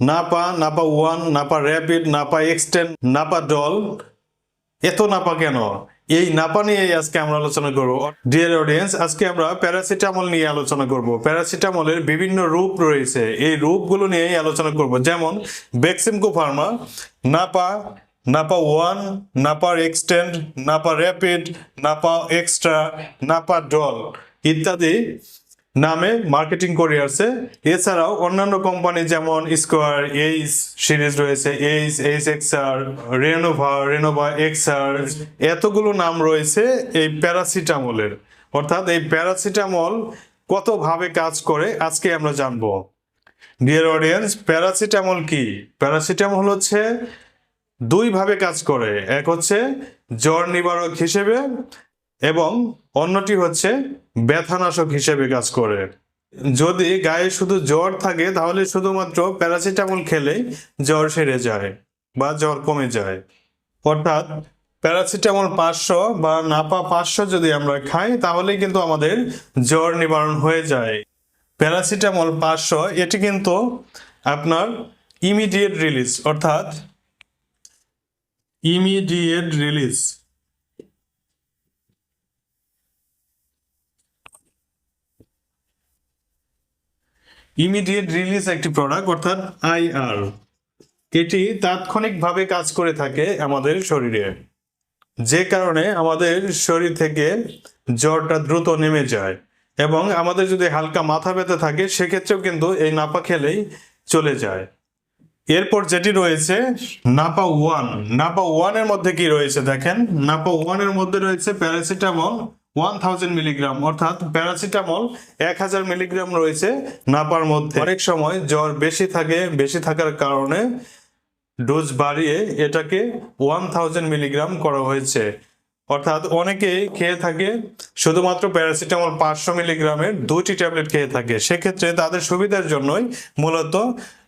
Napa Napa one Napa rapid Napa extend Napa doll এত নাপা কেন? এই নাপা নিয়ে আজকে আমরা আলোচনা করব। ডিয়ার অডিয়েন্স আজকে আমরা প্যারাসিটামল নিয়ে আলোচনা করব। প্যারাসিটামলের বিভিন্ন রূপ রয়েছে। এই রূপগুলো নিয়ে আলোচনা করব। যেমন Beximco pharma Napa Napa one নাপার extend Napa rapid Napa extra Napa doll ইত্যাদি। নামে মার্কেটিং করে আসছে এছাড়াও অন্যান্য কোম্পানি যেমন স্কোয়ার এইচ সিরিজ রয়েছে H H XR Renova Renova XR এতগুলো নাম রয়েছে এই প্যারাসিটামলের অর্থাৎ এই প্যারাসিটামল কতভাবে কাজ করে, আজকে আমরা জানব। ডিয়ার অডিয়েন্স প্যারাসিটামল কি? প্যারাসিটামল হচ্ছে দুই ভাবে কাজ করে। এক হচ্ছে জ্বর নিবারক হিসেবে এবং অন্যটি হচ্ছে ব্যথানাশক হিসেবে কাজ করে। যদি গায়ে শুধু জ্বর থাকে, তাহলে শুধুমাত্র প্যারাসিটামল খেলেই জ্বর সেরে যায় বা জ্বর কমে যায়। অর্থাৎ প্যারাসিটামল পাঁচশো বা নাপা পাঁচশো যদি আমরা খাই তাহলে কিন্তু আমাদের জ্বর নিবারণ হয়ে যায়। প্যারাসিটামল পাঁচশো, এটি কিন্তু আপনার ইমিডিয়েট রিলিজ, অর্থাৎ ইমিডিয়েট রিলিজ। ইমিডিয়েট রিলিজ একটি প্রোডাক্ট অর্থাৎ আইআর এটি তাৎক্ষণিকভাবে কাজ করে থাকে আমাদের শরীরে। যে কারণে আমাদের শরীর থেকে জ্বরটা দ্রুত নেমে যায় এবং আমাদের যদি হালকা মাথা ব্যথা থাকে, সেক্ষেত্রেও কিন্তু এই নাপা খেলেই চলে যায়। এরপর যেটি রয়েছে, নাপা ওয়ান নাপা ওয়ানের মধ্যে কি রয়েছে দেখেন? নাপা ওয়ানের মধ্যে রয়েছে প্যারাসিটামল ওয়ান থাউজেন্ড মিলিগ্রাম অর্থাৎ প্যারাসিটামল এক হাজার মিলিগ্রাম রয়েছে নাপার মধ্যে। অনেক সময় জ্বর বেশি থাকে, বেশি থাকার কারণে ডোজ বাড়িয়ে এটাকে ওয়ান থাউজেন্ড মিলিগ্রাম করা হয়েছে। অর্থাৎ অনেকেই খেয়ে থাকে, শুধুমাত্র প্যারাসিটামল পাঁচশো মিলিগ্রামের দুটি ট্যাবলেট খেয়ে থাকে। সেক্ষেত্রে তাদের সুবিধার জন্যই মূলত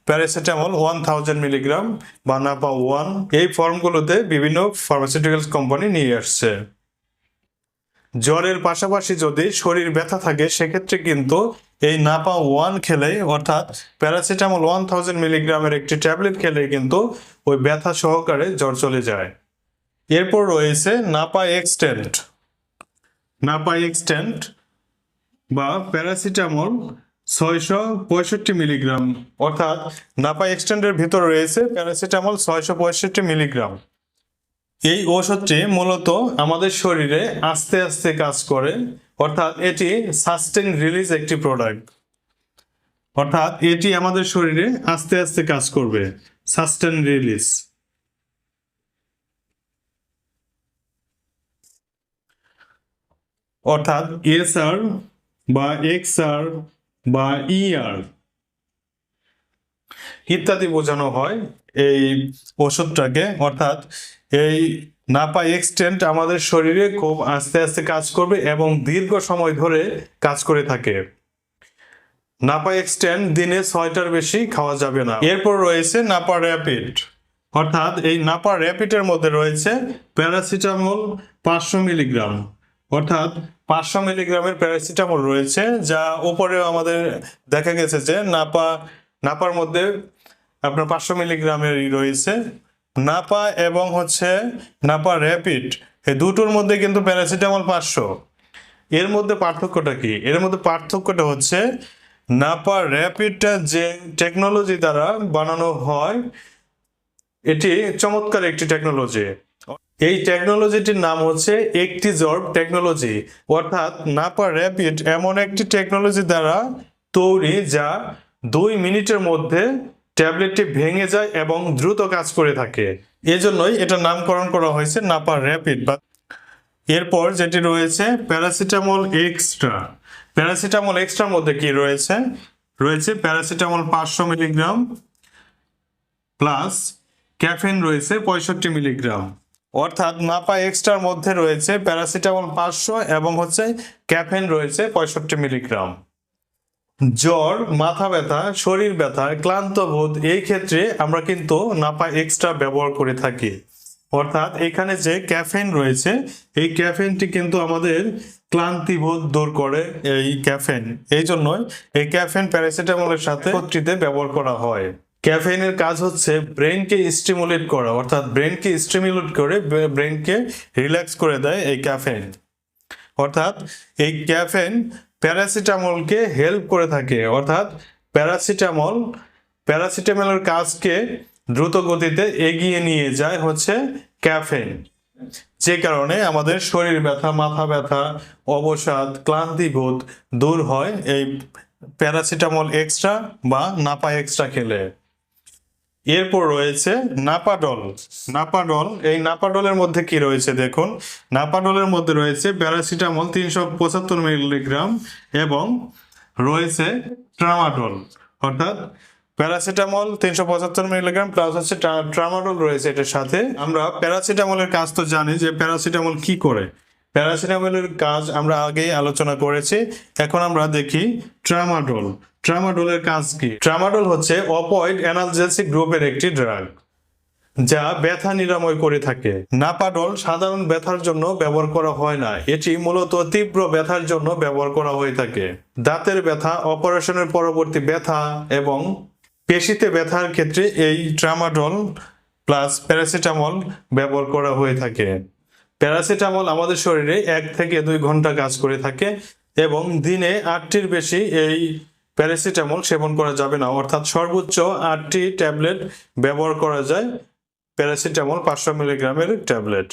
প্যারাসিটামল ওয়ান থাউজেন্ড মিলিগ্রাম বা নাপা ওয়ান এই ফর্মগুলোতে বিভিন্ন ফার্মাসিউটিক্যালস কোম্পানি নিয়ে আসছে। জ্বরের পাশাপাশি যদি শরীর ব্যথা থাকে, সেক্ষেত্রে কিন্তু এই নাপা ওয়ান খেলে, অর্থাৎ প্যারাসিটামল ওয়ান থাউজেন্ড মিলিগ্রামের একটি ট্যাবলেট খেলে কিন্তু ওই ব্যথা সহকারে জ্বর চলে যায়। এরপর রয়েছে নাপা এক্সটেন্ট। নাপা এক্সটেন্ট বা প্যারাসিটামল ছয়শো পঁয়ষট্টি মিলিগ্রাম, অর্থাৎ নাপা এক্সটেন্ডের ভিতর রয়েছে প্যারাসিটামল ছয়শো পঁয়ষট্টি মিলিগ্রাম। এই ঔষধটি মূলত আমাদের শরীরে আস্তে আস্তে কাজ করে। অর্থাৎ এটি সাস্টেন রিলিজ একটি প্রোডাক্ট অর্থাৎ এটি আমাদের শরীরে আস্তে আস্তে কাজ করবে। সাস্টেন রিলিজ অর্থাৎ এস আর বা এক্স আর বা ইআর ইত্যাদি বোঝানো হয় এই ওষুধটাকে। অর্থাৎ এই নাপা এক্সটেন্ট আমাদের শরীরে খুব আস্তে আস্তে কাজ করবে এবং দীর্ঘ সময় ধরে কাজ করে থাকে। নাপা এক্সটেন্ট দিনে ছয়টার বেশি খাওয়া যাবে না। এরপর রয়েছে নাপা র্যাপিড। অর্থাৎ এই নাপা র্যাপিডের মধ্যে রয়েছে প্যারাসিটামল পাঁচশো মিলিগ্রাম। অর্থাৎ পাঁচশো মিলিগ্রামের প্যারাসিটামল রয়েছে, যা উপরেও আমাদের দেখা গেছে যে নাপা, নাপার মধ্যে আপনার পাঁচশো মিলিগ্রামেরই রয়েছে। নাপা এবং হচ্ছে নাপা র্যাপিড, এই দুটোর মধ্যে কিন্তু প্যারাসিটামল পাঁচশো। এর মধ্যে পার্থক্যটা কি? এর মধ্যে পার্থক্যটা হচ্ছে নাপা র্যাপিডটা যে টেকনোলজি দ্বারা বানানো হয়, এটি চমৎকার একটি টেকনোলজি এই টেকনোলজিটির নাম হচ্ছে একটি জর্ব টেকনোলজি অর্থাৎ নাপা র্যাপিড এমন একটি টেকনোলজি দ্বারা তৈরি যা দুই মিনিটের মধ্যে ট্যাবলেটটি ভেঙে যায় এবং দ্রুত কাজ করে থাকে। এজন্যই এটা নামকরণ করা হয়েছে নাপা র্যাপিড বা এরপর যেটি রয়েছে প্যারাসিটামল এক্সট্রা। প্যারাসিটামল এক্সট্রার মধ্যে কি রয়েছে? রয়েছে প্যারাসিটামল পাঁচশো মিলিগ্রাম প্লাস ক্যাফেন রয়েছে পঁয়ষট্টি মিলিগ্রাম। অর্থাৎ নাপা এক্সট্রার মধ্যে রয়েছে প্যারাসিটামল পাঁচশো এবং হচ্ছে ক্যাফেন রয়েছে পঁয়ষট্টি মিলিগ্রাম। জ্বর, মাথা ব্যথা, শরীর ব্যথা, ক্লান্ত বোধ, এই ক্ষেত্রে আমরা কিন্তু নাপা এক্সট্রা ব্যবহার করে থাকি। অর্থাৎ এখানে যে ক্যাফেন রয়েছে, এই ক্যাফেনটি কিন্তু আমাদের ক্লান্তি বোধ দূর করে এই ক্যাফেন এই জন্যই এই ক্যাফেন প্যারাসিটামলের সাথে একত্রিতে ব্যবহার করা হয়। ক্যাফেইনের কাজ হচ্ছে ব্রেনকে স্টিমুলেট করা, অর্থাৎ ব্রেনকে স্টিমুলেট করে ব্রেনকে রিল্যাক্স করে দেয় এই ক্যাফেইন। অর্থাৎ এই ক্যাফেইন প্যারাসিটামলকে হেল্প করে থাকে, অর্থাৎ প্যারাসিটামল, প্যারাসিটামলের কাজকে দ্রুত গতিতে এগিয়ে নিয়ে যায় হচ্ছে ক্যাফেন যে কারণে আমাদের শরীর ব্যথা, মাথা ব্যথা, অবসাদ, ক্লান্তিবোধ দূর হয় এই প্যারাসিটামল এক্সট্রা বা নাপা এক্সট্রা খেলে। এরপর রয়েছে নাপাডল নাপাডল এই নাপাডলের মধ্যে কি রয়েছে দেখুন? নাপাডলের মধ্যে রয়েছে প্যারাসিটামল তিনশো পঁচাত্তর মিলিগ্রাম এবং রয়েছে ট্রামাডল। অর্থাৎ প্যারাসিটামল তিনশো পঁচাত্তর মিলিগ্রাম প্লাস হচ্ছে ট্রা- ট্রামাডল রয়েছে এটার সাথে। আমরা প্যারাসিটামলের কাজ তো জানি যে প্যারাসিটামল কি করে। প্যারাসিটামলের কাজ আমরা আগেই আলোচনা করেছি, এখন আমরা দেখি ট্রামাডল। ট্রামাডলের কাজ কি? ট্রামাডোল হচ্ছে অপয়েড অ্যানালজেসিক গ্রুপের একটি ড্রাগ যা ব্যথা নিরাময় করে থাকে। নাপাডল সাধারণ ব্যথার জন্য ব্যবহার করা হয় না। এটি মূলত তীব্র ব্যথার জন্য ব্যবহার করা হয়ে থাকে। দাঁতের ব্যথা, অপারেশনের পরবর্তী ব্যথা এবং পেশিতে ব্যথার ক্ষেত্রে এই ট্রামাডল প্লাস প্যারাসিটামল ব্যবহার করা হয়ে থাকে। প্যারাসিটামল আমাদের শরীরে এক থেকে দুই ঘণ্টা কাজ করে থাকে এবং দিনে আটটির বেশি এই প্যারাসিটামল সেবন করা যাবে না। অর্থাৎ সর্বোচ্চ আটটি ট্যাবলেট ব্যবহার করা যায় প্যারাসিটামল পাঁচশো মিলিগ্রামের ট্যাবলেট।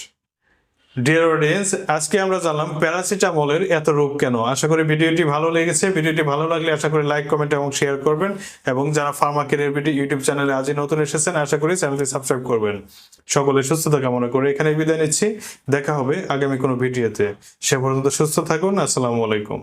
ডিয়ার অডিয়েন্স আজকে আমরা জানলাম প্যারাসিটামলের এত রূপ কেন? আশা করি ভিডিওটি ভালো লেগেছে। ভিডিওটি ভালো লাগলে আশা করি লাইক, কমেন্ট এবং শেয়ার করবেন। এবং যারা ফার্মা ভিডিও ইউটিউব চ্যানেলে আজই নতুন এসেছেন, আশা করি চ্যানেলটি সাবস্ক্রাইব করবেন। সকলে সুস্থতা কামনা করে এখানে বিদায় নিচ্ছি। দেখা হবে আগামী কোনো ভিডিওতে। সে পর্যন্ত সুস্থ থাকুন। আসসালামু আলাইকুম।